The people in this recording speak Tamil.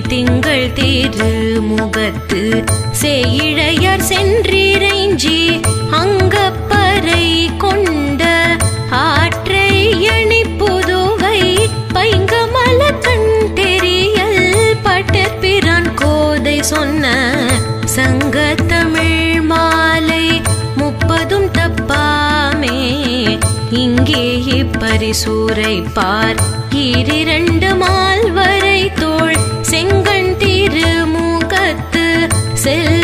திங்கள் திரு முகத்து சேயிழையர் சென்றிரைஞ்சி அங்கப்பறை கொண்ட ஆற்றை அணி புதுவை பைங்கமல கண் தெரியல் பட்டற்பிரான் கோதை சொன்ன சங்கத்தமிழ் மாலை முப்பதும் தப்பாமே. இங்கே இப்பரிசூரை பார் ஈரிரண்டு el